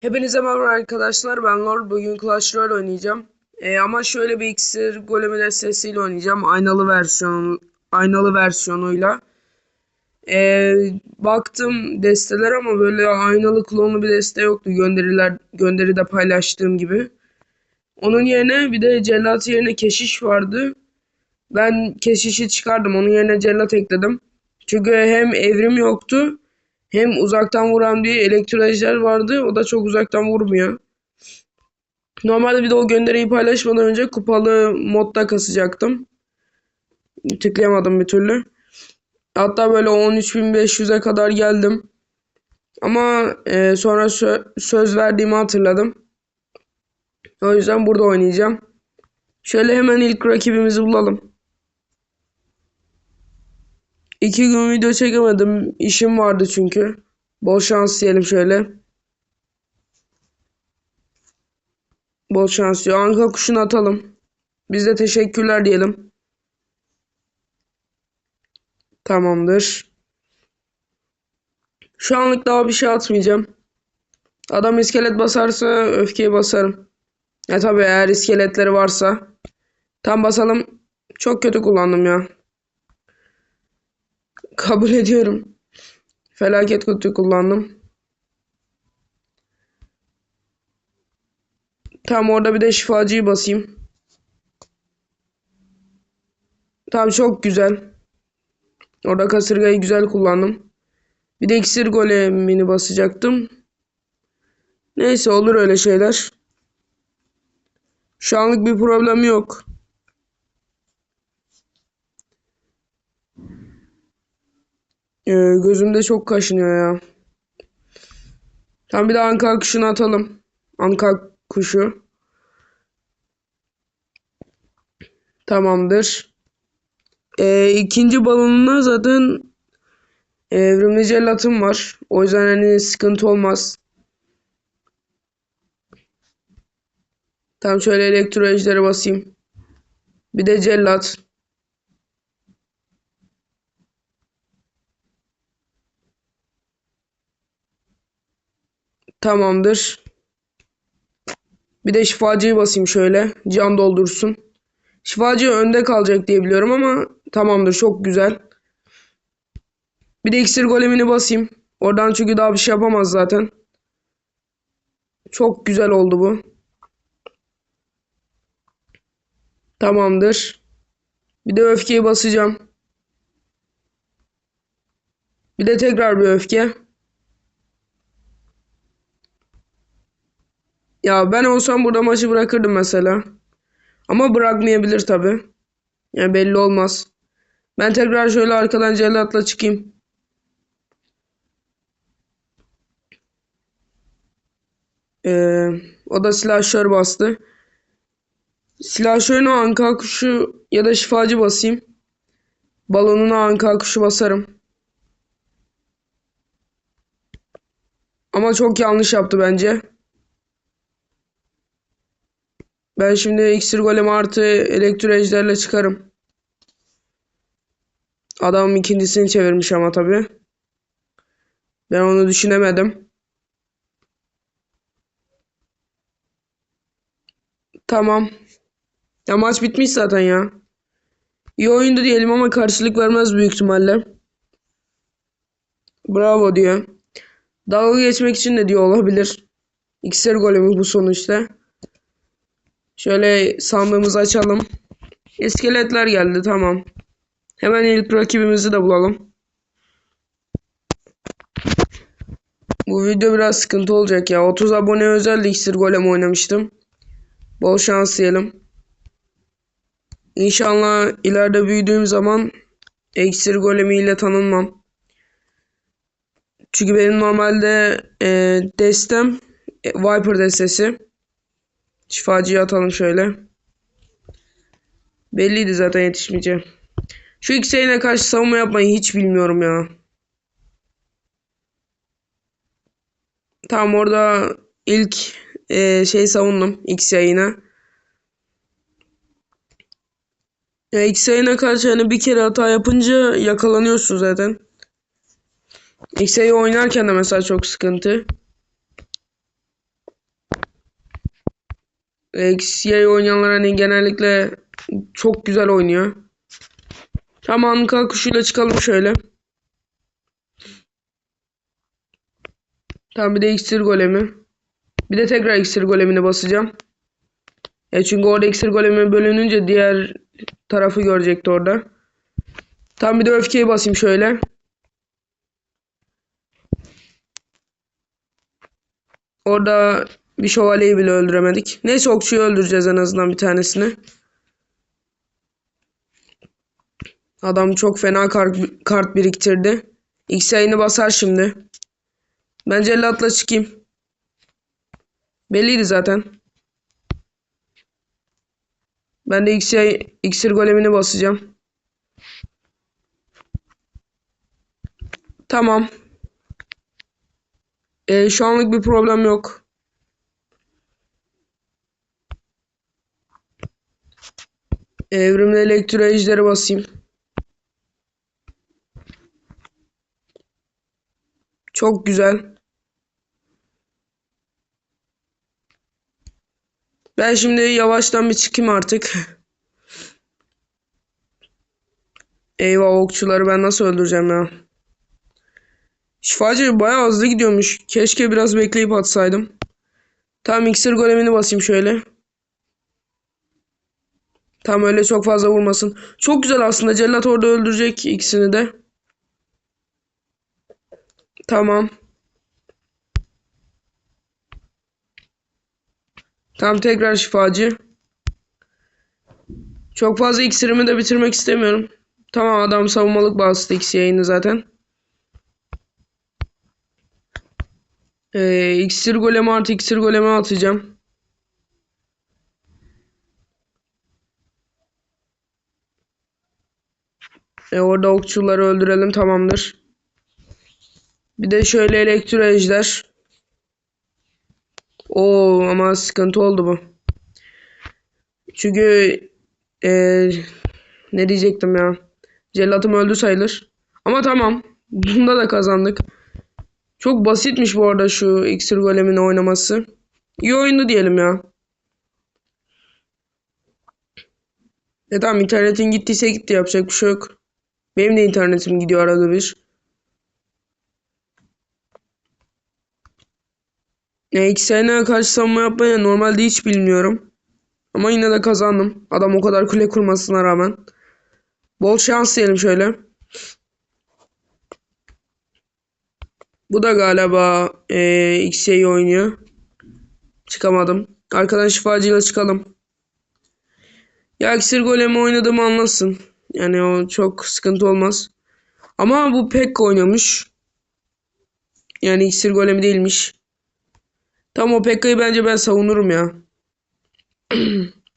Hepinize merhaba arkadaşlar. Ben Lord. Bugün Clash Royale oynayacağım. Ee, ama şöyle bir iksir golemi destesiyle oynayacağım. Aynalı versiyon aynalı versiyonuyla. Ee, baktım desteler ama böyle aynalı klonlu bir deste yoktu. Gönderiler gönderide paylaştığım gibi. Onun yerine bir de cellat yerine keşiş vardı. Ben keşişi çıkardım. Onun yerine cellat ekledim. Çünkü hem evrim yoktu hem uzaktan vuran bir elektrolojler vardı. O da çok uzaktan vurmuyor. Normalde bir de o gönderiyi paylaşmadan önce kupalı modda kasacaktım. Tıklayamadım bir türlü. Hatta böyle 13.500'e kadar geldim. Ama e, sonra sö- söz verdiğimi hatırladım. O yüzden burada oynayacağım. Şöyle hemen ilk rakibimizi bulalım. İki gün video çekemedim. İşim vardı çünkü. Bol şans diyelim şöyle. Bol şans diyor. Anka kuşunu atalım. Biz de teşekkürler diyelim. Tamamdır. Şu anlık daha bir şey atmayacağım. Adam iskelet basarsa öfkeyi basarım. Ya tabii eğer iskeletleri varsa. Tam basalım. Çok kötü kullandım ya. Kabul ediyorum. Felaket kötü kullandım. Tam orada bir de şifacıyı basayım. Tamam çok güzel. Orada kasırgayı güzel kullandım. Bir de iksir golemini basacaktım. Neyse olur öyle şeyler. Şu anlık bir problem yok. Ee, gözümde çok kaşınıyor ya. Tam bir de anka kuşunu atalım. Anka kuşu. Tamamdır. Ee, ikinci balonuna zaten evrimli jelatım var. O yüzden hani sıkıntı olmaz. Tam şöyle elektro ejderi basayım. Bir de cellat. Tamamdır. Bir de şifacıyı basayım şöyle. Can doldursun. Şifacı önde kalacak diye biliyorum ama tamamdır çok güzel. Bir de iksir golemini basayım. Oradan çünkü daha bir şey yapamaz zaten. Çok güzel oldu bu. Tamamdır. Bir de öfkeyi basacağım. Bir de tekrar bir öfke. Ya ben olsam burada maçı bırakırdım mesela. Ama bırakmayabilir tabi. Yani belli olmaz. Ben tekrar şöyle arkadan cellatla çıkayım. Ee, o da silahşör bastı. Silahşörüne anka kuşu ya da şifacı basayım. Balonuna anka kuşu basarım. Ama çok yanlış yaptı bence. Ben şimdi iksir golem artı elektro ejderle çıkarım. Adam ikincisini çevirmiş ama tabii. Ben onu düşünemedim. Tamam. Ya maç bitmiş zaten ya. İyi oyundu diyelim ama karşılık vermez büyük ihtimalle. Bravo diyor. Dalga geçmek için de diyor olabilir. İksir golemi bu sonuçta. Şöyle sandığımızı açalım. İskeletler geldi tamam. Hemen ilk rakibimizi de bulalım. Bu video biraz sıkıntı olacak ya. 30 abone özel iksir golem oynamıştım. Bol şans diyelim. İnşallah ileride büyüdüğüm zaman iksir golemiyle tanınmam. Çünkü benim normalde e, destem e, Viper destesi. Şifacıyı atalım şöyle. Belliydi zaten yetişmeyeceğim. Şu X-Yayına karşı savunma yapmayı hiç bilmiyorum ya. Tamam orada ilk e, şey savundum X-Yayına. Ya X-Yayına karşı hani bir kere hata yapınca yakalanıyorsun zaten. X-Yayı oynarken de mesela çok sıkıntı. XY oynayanlar hani genellikle çok güzel oynuyor. Tamam anka kuşuyla çıkalım şöyle. Tamam bir de iksir golemi. Bir de tekrar iksir golemine basacağım. E çünkü orada iksir golemi bölününce diğer tarafı görecekti orada. Tam bir de öfkeyi basayım şöyle. Orada bir şövalyeyi bile öldüremedik. Neyse okçuyu öldüreceğiz en azından bir tanesini. Adam çok fena kart, kart biriktirdi. X yayını basar şimdi. Ben cellatla çıkayım. Belliydi zaten. Ben de X iksir golemini basacağım. Tamam. Ee, şu anlık bir problem yok. Evrimli elektro ejderi basayım. Çok güzel. Ben şimdi yavaştan bir çıkayım artık. Eyvah okçuları ben nasıl öldüreceğim ya. Şifacı bayağı hızlı gidiyormuş. Keşke biraz bekleyip atsaydım. Tamam iksir golemini basayım şöyle. Tam öyle çok fazla vurmasın. Çok güzel aslında. Cellat orada öldürecek ikisini de. Tamam. Tam tekrar şifacı. Çok fazla iksirimi de bitirmek istemiyorum. Tamam adam savunmalık bastı X yayını zaten. Ee, iksir golemi artı iksir golemi atacağım. E, orada okçuları öldürelim tamamdır. Bir de şöyle elektro ejder. Oo ama sıkıntı oldu bu. Çünkü e, ne diyecektim ya. Cellatım öldü sayılır. Ama tamam. Bunda da kazandık. Çok basitmiş bu arada şu iksir golemin oynaması. İyi oyundu diyelim ya. E tamam internetin gittiyse gitti yapacak bir şey yok. Benim de internetim gidiyor arada bir. Ya iki sene karşı savunma yapmayı normalde hiç bilmiyorum. Ama yine de kazandım. Adam o kadar kule kurmasına rağmen. Bol şans diyelim şöyle. Bu da galiba e, X'yi oynuyor. Çıkamadım. Arkadan şifacıyla çıkalım. Ya iksir golemi oynadığımı anlasın. Yani o çok sıkıntı olmaz. Ama bu pek oynamış. Yani iksir golemi değilmiş. Tam o Pekka'yı bence ben savunurum ya.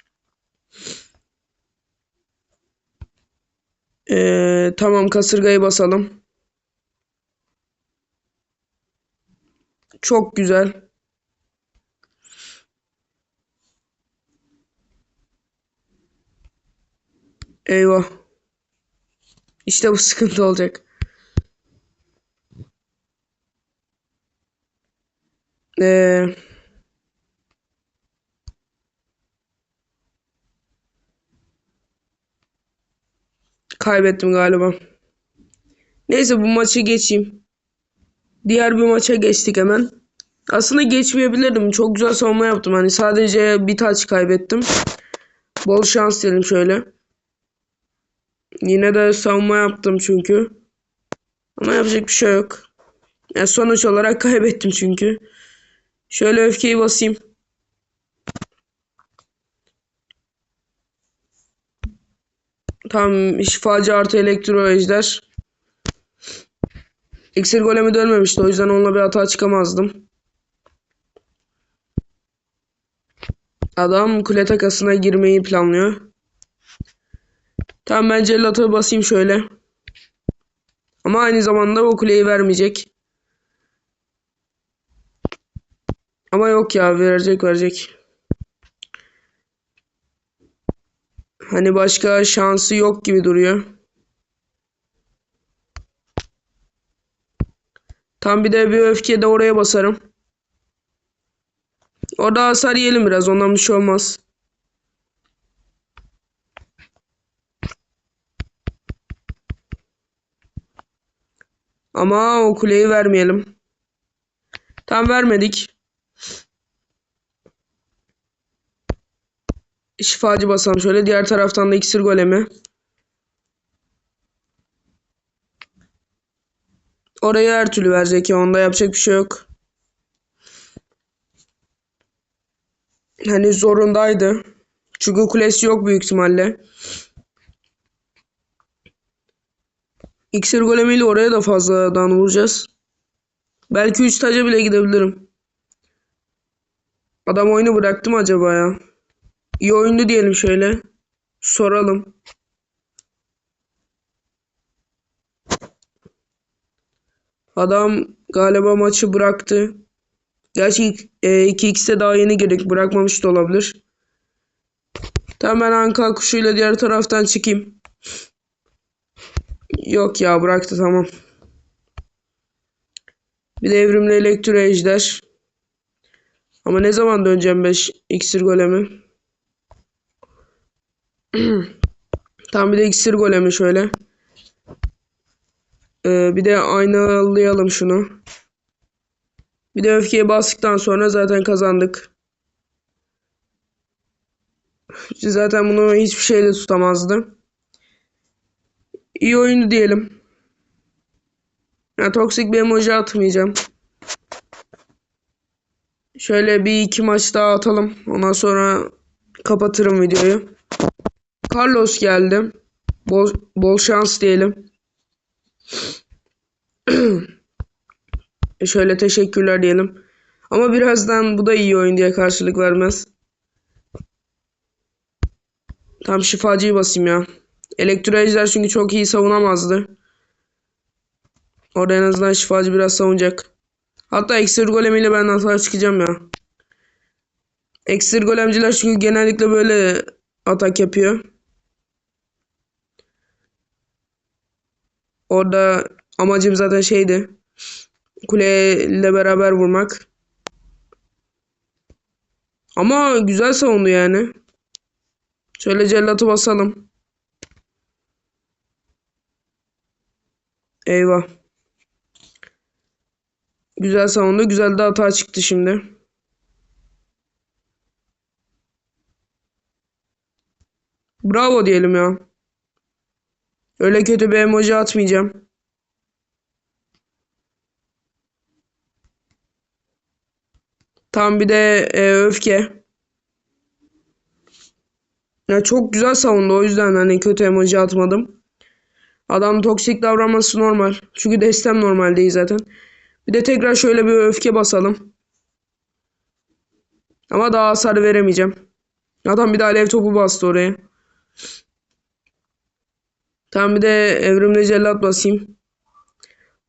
ee, tamam kasırgayı basalım. Çok güzel. Eyvah. İşte bu sıkıntı olacak. Ee, kaybettim galiba. Neyse bu maçı geçeyim. Diğer bir maça geçtik hemen. Aslında geçmeyebilirdim. Çok güzel savunma yaptım. Hani sadece bir taç kaybettim. Bol şans diyelim şöyle. Yine de savunma yaptım çünkü. Ama yapacak bir şey yok. Yani sonuç olarak kaybettim çünkü. Şöyle öfkeyi basayım. Tam şifacı artı elektro ejder. İksir golemi dönmemişti. O yüzden onunla bir hata çıkamazdım. Adam kule takasına girmeyi planlıyor. Tamam ben cellatı basayım şöyle. Ama aynı zamanda o kuleyi vermeyecek. Ama yok ya verecek verecek. Hani başka şansı yok gibi duruyor. Tam bir de bir öfke de oraya basarım. Orada hasar yiyelim biraz. Ondan bir şey olmaz. Ama o kuleyi vermeyelim. Tam vermedik. Şifacı basalım şöyle. Diğer taraftan da iksir golemi. Oraya her türlü verecek ya. Onda yapacak bir şey yok. Hani zorundaydı. Çünkü kulesi yok büyük ihtimalle. İksir golemiyle oraya da fazladan vuracağız. Belki 3 taca bile gidebilirim. Adam oyunu bıraktı mı acaba ya? İyi oyundu diyelim şöyle. Soralım. Adam galiba maçı bıraktı. Gerçi e, 2x'e daha yeni girdik. Bırakmamış da olabilir. Tamam ben anka kuşuyla diğer taraftan çıkayım. Yok ya bıraktı tamam. Bir de evrimli elektro ejder. Ama ne zaman döneceğim 5 iksir golemi? Tam bir de iksir golemi şöyle. Ee, bir de aynalayalım şunu. Bir de öfkeye bastıktan sonra zaten kazandık. Zaten bunu hiçbir şeyle tutamazdı. İyi oyundu diyelim. Ya, toksik bir emoji atmayacağım. Şöyle bir iki maç daha atalım. Ondan sonra kapatırım videoyu. Carlos geldi. Bol, bol şans diyelim. E, Şöyle teşekkürler diyelim. Ama birazdan bu da iyi oyun diye karşılık vermez. Tam şifacıyı basayım ya. Elektro ejder çünkü çok iyi savunamazdı. Orada en azından şifacı biraz savunacak. Hatta iksir golemiyle ben hata çıkacağım ya. İksir golemciler çünkü genellikle böyle atak yapıyor. Orada amacım zaten şeydi. Kuleyle beraber vurmak. Ama güzel savundu yani. Şöyle cellatı basalım. Eyvah. Güzel savundu. Güzel de hata çıktı şimdi. Bravo diyelim ya. Öyle kötü bir emoji atmayacağım. Tam bir de e, öfke. Ya çok güzel savundu o yüzden hani kötü emoji atmadım. Adam toksik davranması normal. Çünkü destem normal değil zaten. Bir de tekrar şöyle bir öfke basalım. Ama daha hasar veremeyeceğim. Adam bir de alev topu bastı oraya. Tamam bir de evrimli cellat basayım.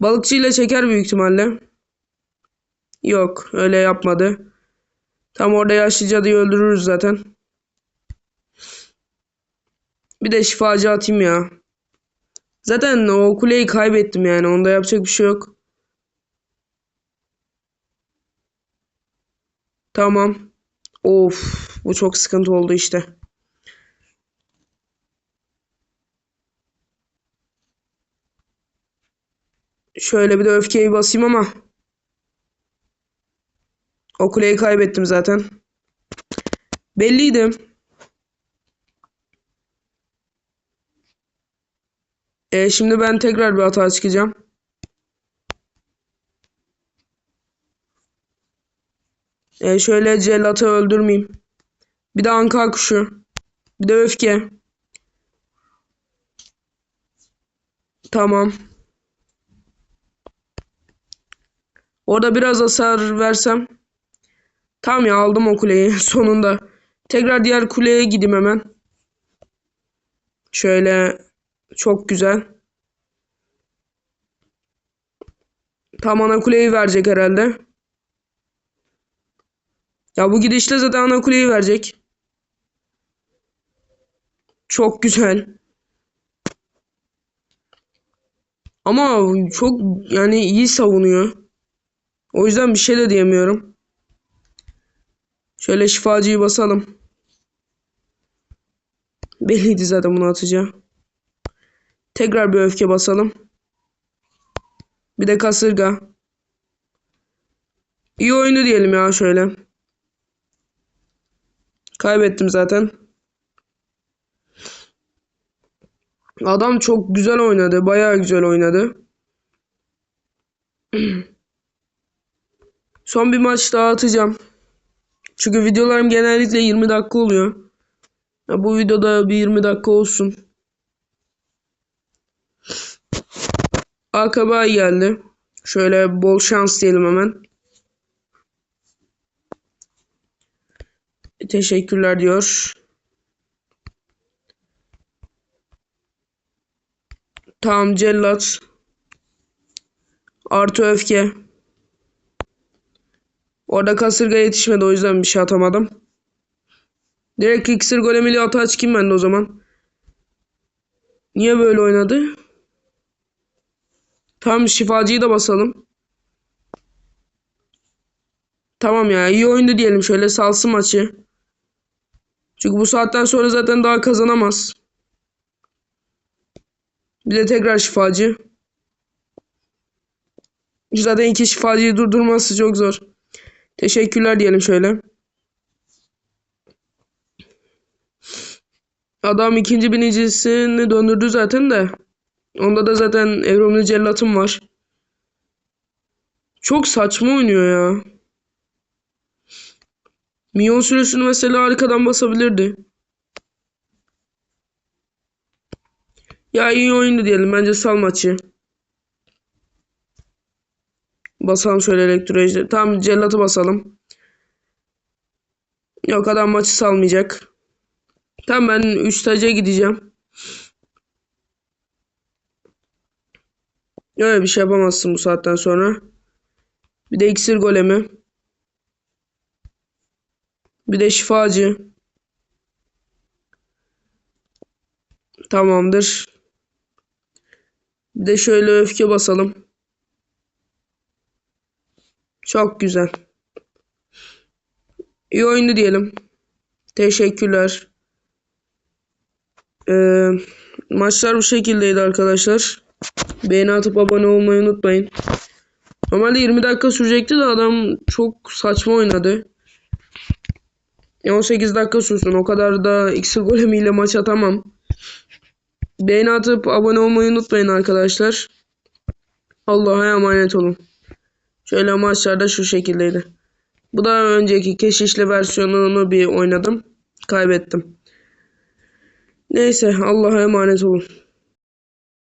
Balıkçıyla çeker büyük ihtimalle. Yok öyle yapmadı. Tam orada yaşlı cadıyı öldürürüz zaten. Bir de şifacı atayım ya. Zaten o kuleyi kaybettim yani. Onda yapacak bir şey yok. Tamam. Of bu çok sıkıntı oldu işte. Şöyle bir de öfkeyi basayım ama. O kuleyi kaybettim zaten. Belliydi. E, şimdi ben tekrar bir hata çıkacağım. E, şöyle cellatı öldürmeyeyim. Bir de anka kuşu. Bir de öfke. Tamam. Orada biraz hasar versem. Tamam ya aldım o kuleyi sonunda. Tekrar diğer kuleye gideyim hemen. Şöyle çok güzel. Tam ana kuleyi verecek herhalde. Ya bu gidişle zaten ana kuleyi verecek. Çok güzel. Ama çok yani iyi savunuyor. O yüzden bir şey de diyemiyorum. Şöyle şifacıyı basalım. Belliydi zaten bunu atacağı. Tekrar bir öfke basalım. Bir de kasırga. İyi oyunu diyelim ya şöyle. Kaybettim zaten. Adam çok güzel oynadı. Bayağı güzel oynadı. Son bir maç daha atacağım. Çünkü videolarım genellikle 20 dakika oluyor. Ya bu videoda bir 20 dakika olsun. Akabay geldi. Şöyle bol şans diyelim hemen. Teşekkürler diyor. Tamam cellat. Artı öfke. Orada kasırga yetişmedi o yüzden bir şey atamadım. Direkt iksir golemiyle atağa çıkayım ben de o zaman. Niye böyle oynadı? Tamam şifacıyı da basalım. Tamam ya iyi oyundu diyelim şöyle salsın maçı. Çünkü bu saatten sonra zaten daha kazanamaz. Bir de tekrar şifacı. Zaten iki şifacıyı durdurması çok zor. Teşekkürler diyelim şöyle. Adam ikinci binicisini döndürdü zaten de. Onda da zaten Evromlu Cellat'ım var. Çok saçma oynuyor ya. Minyon sürüsünü mesela arkadan basabilirdi. Ya iyi oyundu diyelim. Bence sal maçı. Basalım şöyle elektroejde. Tamam cellatı basalım. Yok adam maçı salmayacak. Tamam ben 3 taca gideceğim. Öyle bir şey yapamazsın bu saatten sonra. Bir de iksir golemi. Bir de şifacı. Tamamdır. Bir de şöyle öfke basalım. Çok güzel. İyi oyundu diyelim. Teşekkürler. Ee, maçlar bu şekildeydi arkadaşlar. Beğeni atıp abone olmayı unutmayın. Normalde 20 dakika sürecekti de adam çok saçma oynadı. E 18 dakika sürsün. O kadar da iksir golemiyle maç atamam. Beğeni atıp abone olmayı unutmayın arkadaşlar. Allah'a emanet olun. Şöyle maçlarda şu şekildeydi. Bu da önceki keşişli versiyonunu bir oynadım. Kaybettim. Neyse Allah'a emanet olun.